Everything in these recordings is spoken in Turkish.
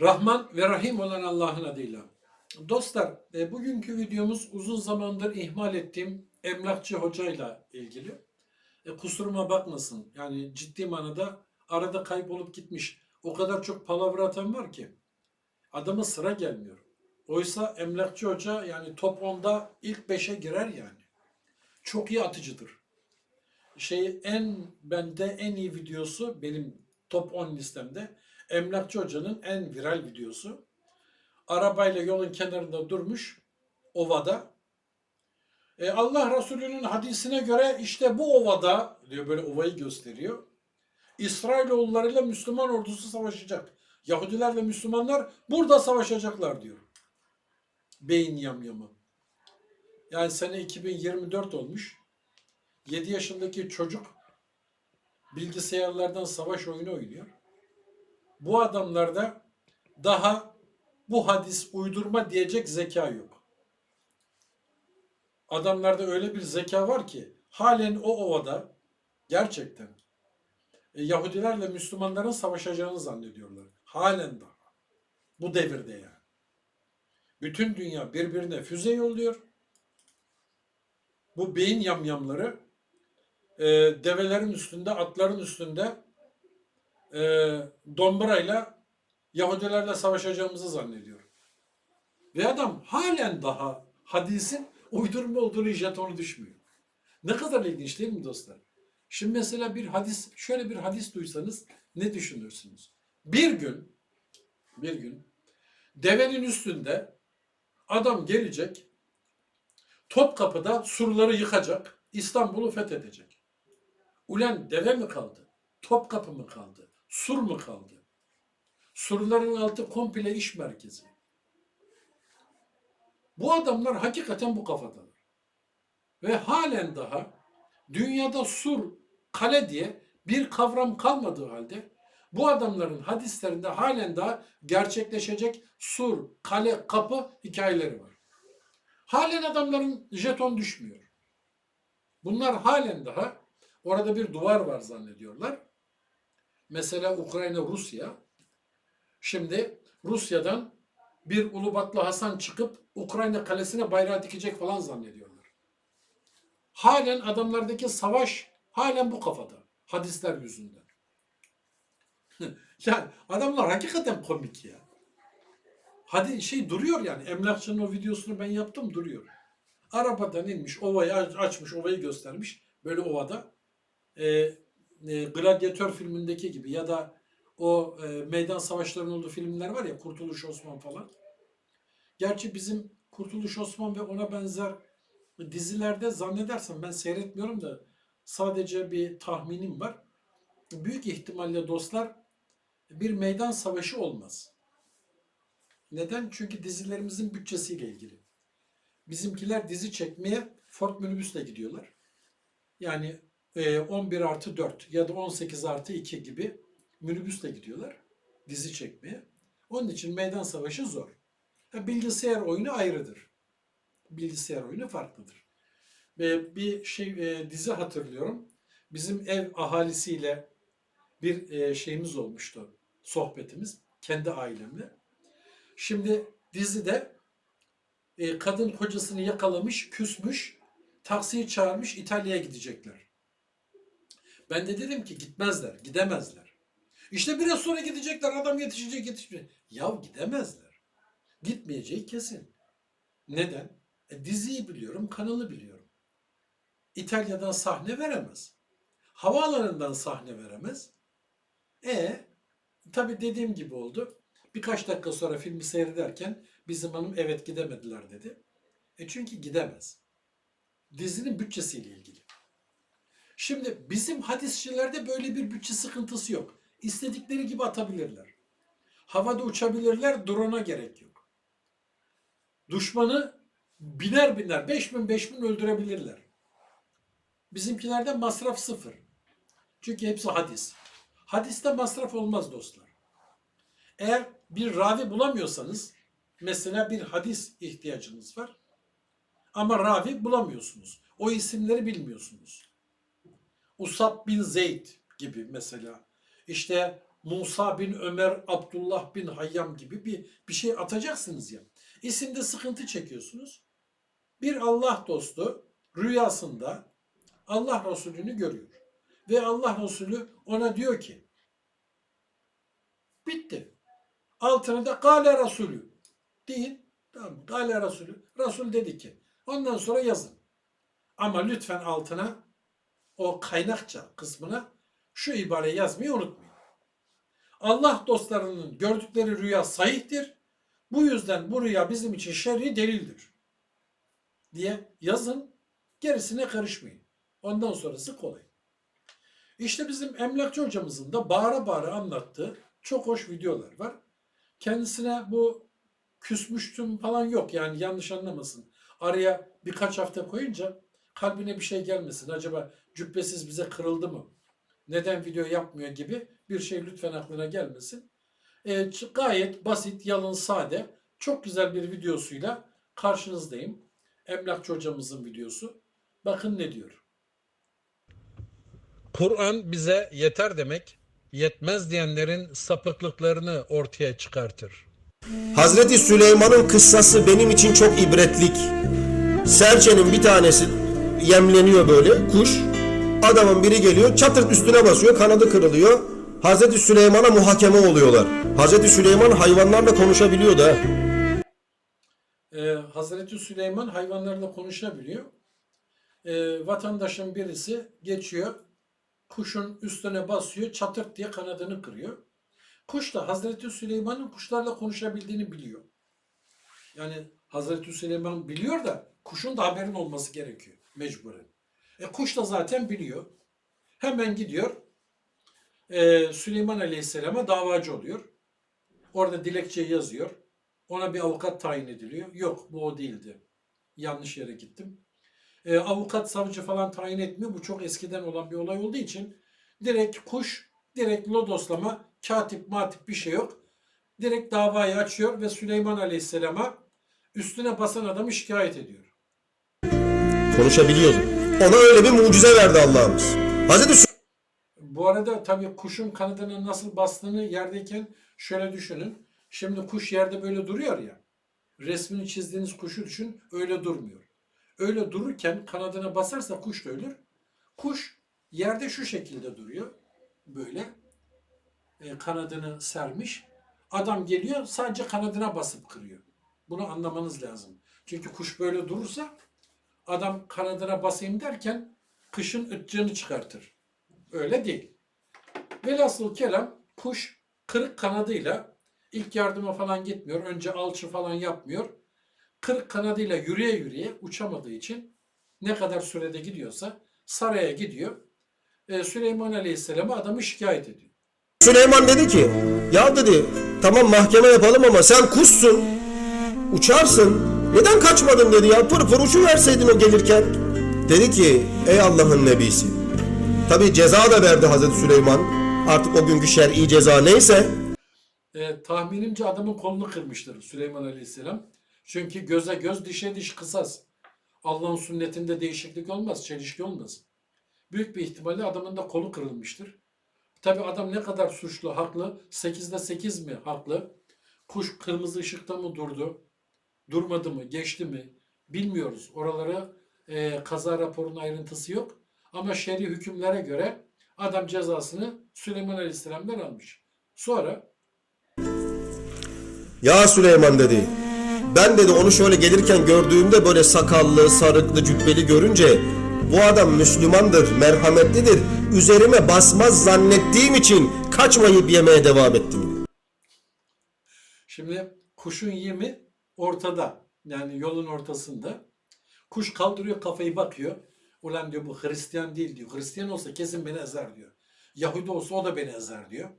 Rahman ve Rahim olan Allah'ın adıyla. Dostlar, e, bugünkü videomuz uzun zamandır ihmal ettiğim emlakçı hocayla ilgili. E, kusuruma bakmasın. Yani ciddi manada arada kaybolup gitmiş. O kadar çok palavra atan var ki. Adama sıra gelmiyor. Oysa emlakçı hoca yani top 10'da ilk 5'e girer yani. Çok iyi atıcıdır. Şey en bende en iyi videosu benim top 10 listemde Emlakçı Hoca'nın en viral videosu. Arabayla yolun kenarında durmuş ovada. E, Allah Resulü'nün hadisine göre işte bu ovada diyor böyle ovayı gösteriyor. İsrailoğullarıyla Müslüman ordusu savaşacak. Yahudilerle Müslümanlar burada savaşacaklar diyor. Beyin yamyamı. Yani sene 2024 olmuş. 7 yaşındaki çocuk bilgisayarlardan savaş oyunu oynuyor. Bu adamlarda daha bu hadis uydurma diyecek zeka yok. Adamlarda öyle bir zeka var ki halen o ovada gerçekten e, Yahudilerle Müslümanların savaşacağını zannediyorlar. Halen daha. Bu devirde yani. Bütün dünya birbirine füze yolluyor. Bu beyin yamyamları e, develerin üstünde, atların üstünde e, dombrayla Yahudilerle savaşacağımızı zannediyor. Ve adam halen daha hadisin uydurma olduğunu jetonu düşmüyor. Ne kadar ilginç değil mi dostlar? Şimdi mesela bir hadis, şöyle bir hadis duysanız ne düşünürsünüz? Bir gün, bir gün devenin üstünde adam gelecek, Topkapı'da surları yıkacak, İstanbul'u fethedecek. Ulen deve mi kaldı? Topkapı mı kaldı? Sur mu kaldı? Surların altı komple iş merkezi. Bu adamlar hakikaten bu kafadalar. Ve halen daha dünyada sur, kale diye bir kavram kalmadığı halde bu adamların hadislerinde halen daha gerçekleşecek sur, kale, kapı hikayeleri var. Halen adamların jeton düşmüyor. Bunlar halen daha orada bir duvar var zannediyorlar. Mesela Ukrayna, Rusya. Şimdi Rusya'dan bir Ulubatlı Hasan çıkıp Ukrayna kalesine bayrağı dikecek falan zannediyorlar. Halen adamlardaki savaş halen bu kafada. Hadisler yüzünden. yani adamlar hakikaten komik ya. Hadi şey duruyor yani. Emlakçının o videosunu ben yaptım duruyor. Arabadan inmiş, ovayı aç- açmış, ovayı göstermiş. Böyle ovada. Ee, e, Gladyatör filmindeki gibi ya da o e, meydan savaşlarının olduğu filmler var ya Kurtuluş Osman falan. Gerçi bizim Kurtuluş Osman ve ona benzer dizilerde zannedersem ben seyretmiyorum da sadece bir tahminim var. Büyük ihtimalle dostlar bir meydan savaşı olmaz. Neden? Çünkü dizilerimizin bütçesiyle ilgili. Bizimkiler dizi çekmeye Ford minibüsle gidiyorlar. Yani 11 artı 4 ya da 18 artı 2 gibi minibüsle gidiyorlar dizi çekmeye. Onun için meydan savaşı zor. Bilgisayar oyunu ayrıdır. Bilgisayar oyunu farklıdır. Ve bir şey e, dizi hatırlıyorum. Bizim ev ahalisiyle bir e, şeyimiz olmuştu. Sohbetimiz kendi ailemle. Şimdi dizide e, kadın kocasını yakalamış, küsmüş, taksiyi çağırmış İtalya'ya gidecekler. Ben de dedim ki gitmezler, gidemezler. İşte biraz sonra gidecekler, adam yetişecek, yetişmeyecek. Ya gidemezler. Gitmeyeceği kesin. Neden? E, diziyi biliyorum, kanalı biliyorum. İtalya'dan sahne veremez. Havaalanından sahne veremez. E tabi dediğim gibi oldu. Birkaç dakika sonra filmi seyrederken bizim hanım evet gidemediler dedi. E çünkü gidemez. Dizinin bütçesiyle ilgili. Şimdi bizim hadisçilerde böyle bir bütçe sıkıntısı yok. İstedikleri gibi atabilirler. Havada uçabilirler, drone'a gerek yok. Düşmanı biner biner, beş bin beş bin öldürebilirler. Bizimkilerde masraf sıfır. Çünkü hepsi hadis. Hadiste masraf olmaz dostlar. Eğer bir ravi bulamıyorsanız, mesela bir hadis ihtiyacınız var ama ravi bulamıyorsunuz. O isimleri bilmiyorsunuz. Usab bin Zeyd gibi mesela. İşte Musa bin Ömer, Abdullah bin Hayyam gibi bir, bir şey atacaksınız ya. İsimde sıkıntı çekiyorsunuz. Bir Allah dostu rüyasında Allah Resulü'nü görüyor. Ve Allah Resulü ona diyor ki bitti. Altına da Gale Resulü deyin. Tamam mı? Gale Resulü. Resul dedi ki. Ondan sonra yazın. Ama lütfen altına o kaynakça kısmına şu ibareyi yazmayı unutmayın. Allah dostlarının gördükleri rüya sahihtir. Bu yüzden bu rüya bizim için şer'i delildir. Diye yazın. Gerisine karışmayın. Ondan sonrası kolay. İşte bizim emlakçı hocamızın da bağıra bağıra anlattığı çok hoş videolar var. Kendisine bu küsmüştüm falan yok yani yanlış anlamasın. Araya birkaç hafta koyunca kalbine bir şey gelmesin. Acaba cübbesiz bize kırıldı mı? Neden video yapmıyor gibi bir şey lütfen aklına gelmesin. Ç- gayet basit, yalın, sade, çok güzel bir videosuyla karşınızdayım. Emlakçı hocamızın videosu. Bakın ne diyor. Kur'an bize yeter demek, yetmez diyenlerin sapıklıklarını ortaya çıkartır. Hazreti Süleyman'ın kıssası benim için çok ibretlik. Serçenin bir tanesi yemleniyor böyle kuş. Adamın biri geliyor çatırt üstüne basıyor kanadı kırılıyor. Hazreti Süleyman'a muhakeme oluyorlar. Hazreti Süleyman hayvanlarla konuşabiliyor da. Ee, Hazreti Süleyman hayvanlarla konuşabiliyor. Ee, vatandaşın birisi geçiyor, kuşun üstüne basıyor, çatırt diye kanadını kırıyor. Kuş da Hazreti Süleyman'ın kuşlarla konuşabildiğini biliyor. Yani Hazreti Süleyman biliyor da kuşun da haberin olması gerekiyor mecburen. E, kuş da zaten biliyor. Hemen gidiyor. e, Süleyman Aleyhisselam'a davacı oluyor. Orada dilekçeyi yazıyor. Ona bir avukat tayin ediliyor. Yok bu o değildi. Yanlış yere gittim. E, avukat, savcı falan tayin etmiyor. Bu çok eskiden olan bir olay olduğu için direkt kuş, direkt lodoslama, katip matip bir şey yok. Direkt davayı açıyor ve Süleyman Aleyhisselam'a üstüne basan adamı şikayet ediyor. Konuşabiliyordu. Ona öyle bir mucize verdi Allah'ımız. Hazreti Bu arada tabii kuşun kanadının nasıl bastığını yerdeyken şöyle düşünün. Şimdi kuş yerde böyle duruyor ya. Resmini çizdiğiniz kuşu düşün öyle durmuyor. Öyle dururken kanadına basarsa kuş da ölür. Kuş yerde şu şekilde duruyor. Böyle e, kanadını sermiş. Adam geliyor sadece kanadına basıp kırıyor. Bunu anlamanız lazım. Çünkü kuş böyle durursa adam kanadına basayım derken kışın ıtcığını çıkartır. Öyle değil. Velhasıl kelam kuş kırık kanadıyla ilk yardıma falan gitmiyor. Önce alçı falan yapmıyor. Kırık kanadıyla yürüye yürüye uçamadığı için ne kadar sürede gidiyorsa saraya gidiyor. Ee, Süleyman Aleyhisselam'a adamı şikayet ediyor. Süleyman dedi ki ya dedi tamam mahkeme yapalım ama sen kuşsun uçarsın neden kaçmadın dedi ya pır pır uçuverseydin o gelirken dedi ki ey Allah'ın nebisi tabi ceza da verdi Hazreti Süleyman artık o günkü şer'i ceza neyse Ee, tahminimce adamın kolunu kırmıştır Süleyman Aleyhisselam. Çünkü göze göz dişe diş kısas. Allah'ın sünnetinde değişiklik olmaz, çelişki olmaz. Büyük bir ihtimalle adamın da kolu kırılmıştır. Tabi adam ne kadar suçlu, haklı? 8'de 8 mi haklı? Kuş kırmızı ışıkta mı durdu? Durmadı mı? Geçti mi? Bilmiyoruz. Oralara e, kaza raporunun ayrıntısı yok. Ama şer'i hükümlere göre adam cezasını Süleyman Aleyhisselam'dan almış. Sonra ya Süleyman dedi ben dedi onu şöyle gelirken gördüğümde böyle sakallı sarıklı cübbeli görünce bu adam Müslümandır merhametlidir üzerime basmaz zannettiğim için kaçmayıp yemeye devam ettim. Şimdi kuşun yemi ortada. Yani yolun ortasında. Kuş kaldırıyor kafayı bakıyor. Ulan diyor bu Hristiyan değil diyor. Hristiyan olsa kesin beni ezer diyor. Yahudi olsa o da beni ezer diyor.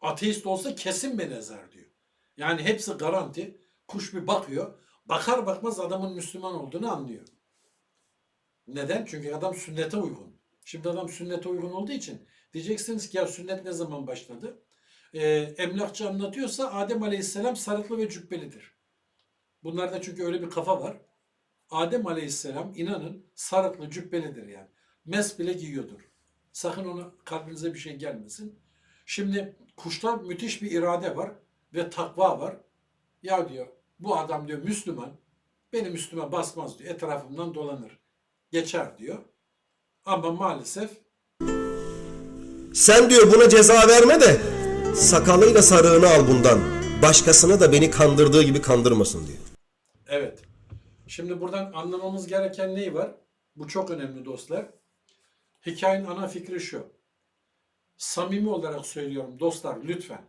Ateist olsa kesin beni ezer diyor. Yani hepsi garanti. Kuş bir bakıyor. Bakar bakmaz adamın Müslüman olduğunu anlıyor. Neden? Çünkü adam sünnete uygun. Şimdi adam sünnete uygun olduğu için diyeceksiniz ki ya sünnet ne zaman başladı? Ee, emlakçı anlatıyorsa Adem Aleyhisselam sarıklı ve cübbelidir. Bunlarda çünkü öyle bir kafa var. Adem Aleyhisselam inanın sarıklı cübbelidir yani. Mes bile giyiyordur. Sakın ona kalbinize bir şey gelmesin. Şimdi kuşta müthiş bir irade var ve takva var. Ya diyor bu adam diyor Müslüman. Benim üstüme basmaz diyor. Etrafımdan dolanır. Geçer diyor. Ama maalesef Sen diyor buna ceza verme de sakalıyla sarığını al bundan. Başkasını da beni kandırdığı gibi kandırmasın diyor. Evet. Şimdi buradan anlamamız gereken neyi var? Bu çok önemli dostlar. Hikayenin ana fikri şu. Samimi olarak söylüyorum dostlar lütfen.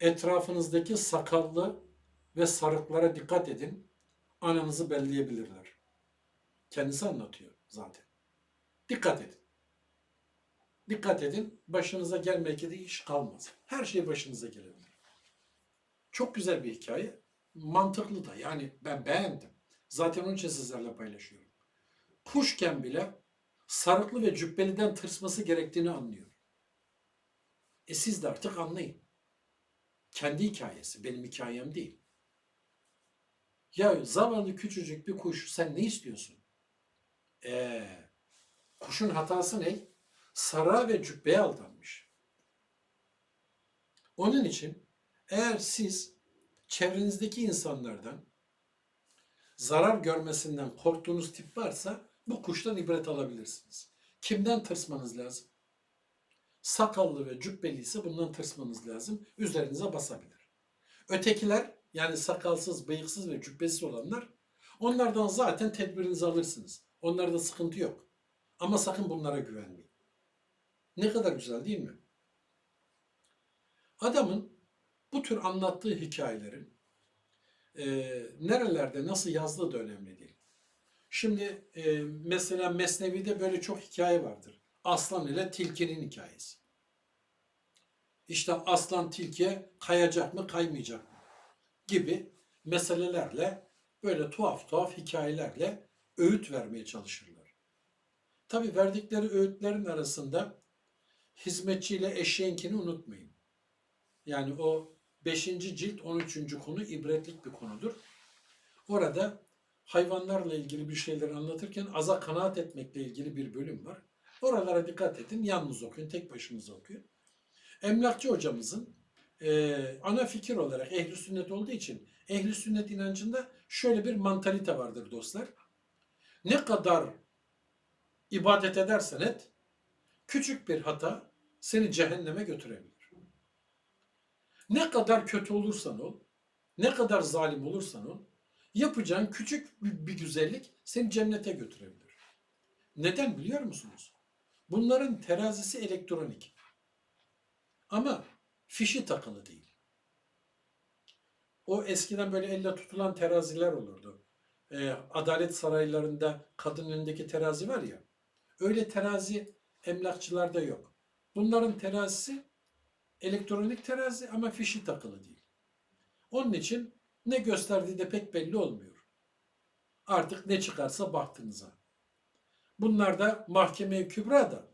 Etrafınızdaki sakallı ve sarıklara dikkat edin. Ananızı belleyebilirler. Kendisi anlatıyor zaten. Dikkat edin. Dikkat edin. Başınıza gelmeki de iş kalmaz. Her şey başınıza gelebilir. Çok güzel bir hikaye. Mantıklı da yani ben beğendim. Zaten onun için sizlerle paylaşıyorum. Kuşken bile sarıklı ve cübbeliden tırsması gerektiğini anlıyor. E siz de artık anlayın. Kendi hikayesi, benim hikayem değil. Ya zavallı küçücük bir kuş sen ne istiyorsun? Eee kuşun hatası ne? Sarığa ve cübbeye aldanmış. Onun için eğer siz çevrenizdeki insanlardan zarar görmesinden korktuğunuz tip varsa bu kuştan ibret alabilirsiniz. Kimden tırsmanız lazım? Sakallı ve cübbeli ise bundan tırsmanız lazım. Üzerinize basabilir. Ötekiler yani sakalsız, bıyıksız ve cübbesiz olanlar onlardan zaten tedbirinizi alırsınız. Onlarda sıkıntı yok. Ama sakın bunlara güvenmeyin. Ne kadar güzel değil mi? Adamın bu tür anlattığı hikayelerin e, nerelerde nasıl yazdığı da önemli değil. Şimdi e, mesela Mesnevi'de böyle çok hikaye vardır. Aslan ile tilkinin hikayesi. İşte aslan tilkiye kayacak mı kaymayacak mı gibi meselelerle böyle tuhaf tuhaf hikayelerle öğüt vermeye çalışırlar. Tabi verdikleri öğütlerin arasında hizmetçiyle eşeğinkini unutmayın. Yani o 5. cilt 13. konu ibretlik bir konudur. Orada hayvanlarla ilgili bir şeyler anlatırken aza kanaat etmekle ilgili bir bölüm var. Oralara dikkat edin. Yalnız okuyun, tek başınıza okuyun. Emlakçı hocamızın e, ana fikir olarak ehli sünnet olduğu için ehli sünnet inancında şöyle bir mantalite vardır dostlar. Ne kadar ibadet edersen et, küçük bir hata seni cehenneme götürebilir. Ne kadar kötü olursan ol, ne kadar zalim olursan ol, yapacağın küçük bir güzellik seni cennete götürebilir. Neden biliyor musunuz? Bunların terazisi elektronik. Ama fişi takılı değil. O eskiden böyle elle tutulan teraziler olurdu. Ee, adalet saraylarında kadın önündeki terazi var ya. Öyle terazi emlakçılarda yok. Bunların terazisi elektronik terazi ama fişi takılı değil. Onun için ne gösterdiği de pek belli olmuyor. Artık ne çıkarsa baktığınıza. Bunlar da mahkemeye kübra da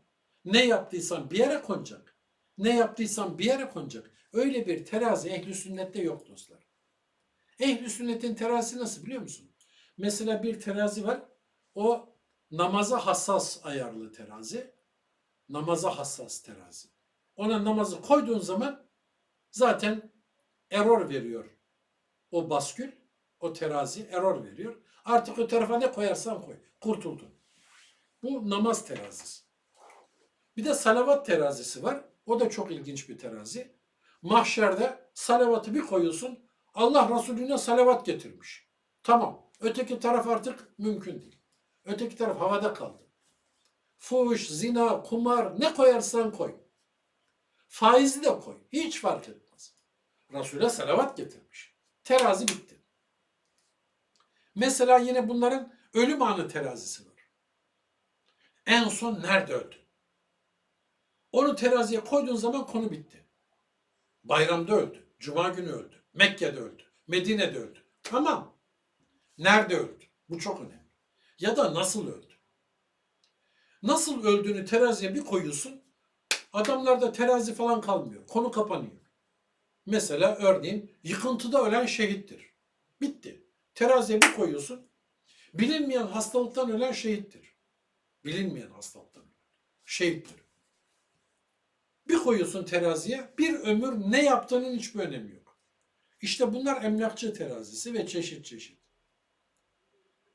ne yaptıysan bir yere konacak. Ne yaptıysan bir yere konacak. Öyle bir terazi ehli sünnette yok dostlar. Ehli sünnetin terazisi nasıl biliyor musun? Mesela bir terazi var. O namaza hassas ayarlı terazi. Namaza hassas terazi. Ona namazı koyduğun zaman zaten error veriyor. O baskül, o terazi error veriyor. Artık o tarafa ne koyarsan koy. Kurtuldun. Bu namaz terazisi. Bir de salavat terazisi var. O da çok ilginç bir terazi. Mahşerde salavatı bir koyuyorsun. Allah Resulüne salavat getirmiş. Tamam. Öteki taraf artık mümkün değil. Öteki taraf havada kaldı. Fuhuş, zina, kumar ne koyarsan koy. Faizi de koy. Hiç fark etmez. Resul'e salavat getirmiş. Terazi bitti. Mesela yine bunların ölüm anı terazisi var. En son nerede öldü? Onu teraziye koyduğun zaman konu bitti. Bayramda öldü. Cuma günü öldü. Mekke'de öldü. Medine'de öldü. Tamam. Nerede öldü? Bu çok önemli. Ya da nasıl öldü? Nasıl öldüğünü teraziye bir koyuyorsun. Adamlarda terazi falan kalmıyor. Konu kapanıyor. Mesela örneğin yıkıntıda ölen şehittir. Bitti. Teraziye bir koyuyorsun. Bilinmeyen hastalıktan ölen şehittir. Bilinmeyen hastalıktan ölen. Şehittir. Bir koyuyorsun teraziye bir ömür ne yaptığının hiçbir önemi yok. İşte bunlar emlakçı terazisi ve çeşit çeşit.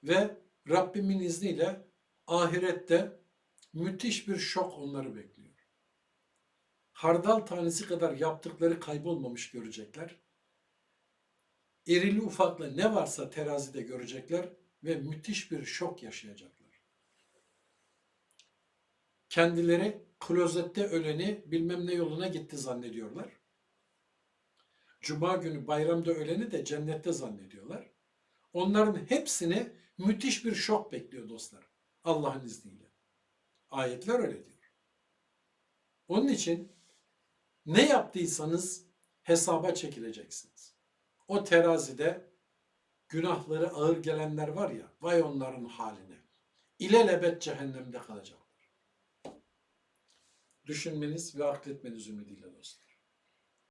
Ve Rabbimin izniyle ahirette müthiş bir şok onları bekliyor. Hardal tanesi kadar yaptıkları kaybolmamış görecekler. İrili ufaklı ne varsa terazide görecekler ve müthiş bir şok yaşayacaklar. Kendileri klozette öleni bilmem ne yoluna gitti zannediyorlar. Cuma günü bayramda öleni de cennette zannediyorlar. Onların hepsini müthiş bir şok bekliyor dostlar. Allah'ın izniyle. Ayetler öyle diyor. Onun için ne yaptıysanız hesaba çekileceksiniz. O terazide günahları ağır gelenler var ya, vay onların haline. İlelebet cehennemde kalacaklar. Düşünmeniz ve akletmeniz ümidiyle dostlar.